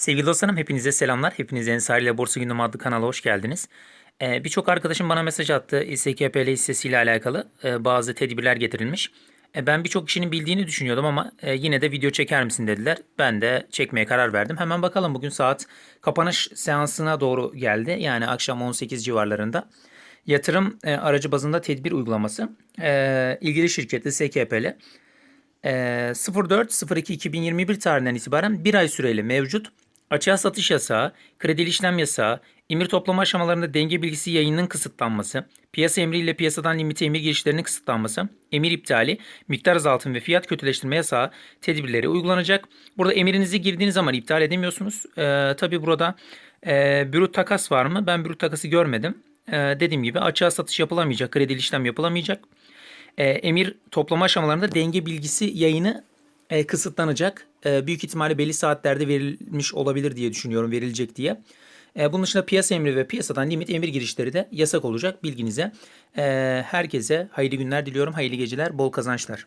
Sevgili dostlarım hepinize selamlar. Hepiniz Ensar ile Borsa Gündemi adlı kanala hoş geldiniz. Ee, Birçok arkadaşım bana mesaj attı. SKPL hissesiyle alakalı e, bazı tedbirler getirilmiş. E, ben birçok kişinin bildiğini düşünüyordum ama e, yine de video çeker misin dediler. Ben de çekmeye karar verdim. Hemen bakalım bugün saat kapanış seansına doğru geldi. Yani akşam 18 civarlarında. Yatırım e, aracı bazında tedbir uygulaması. E, ilgili şirketi SKPL. Ee, 04.02.2021 tarihinden itibaren bir ay süreyle mevcut açığa satış yasağı, kredili işlem yasağı, emir toplama aşamalarında denge bilgisi yayınının kısıtlanması, piyasa emriyle piyasadan limite emir girişlerinin kısıtlanması, emir iptali, miktar azaltım ve fiyat kötüleştirme yasağı tedbirleri uygulanacak. Burada emirinizi girdiğiniz zaman iptal edemiyorsunuz. Ee, Tabi burada e, brüt takas var mı? Ben brüt takası görmedim. Ee, dediğim gibi açığa satış yapılamayacak, kredili işlem yapılamayacak e, emir toplama aşamalarında denge bilgisi yayını e, kısıtlanacak. E, büyük ihtimalle belli saatlerde verilmiş olabilir diye düşünüyorum verilecek diye. E, bunun dışında piyasa emri ve piyasadan limit emir girişleri de yasak olacak bilginize. E, herkese hayırlı günler diliyorum. Hayırlı geceler, bol kazançlar.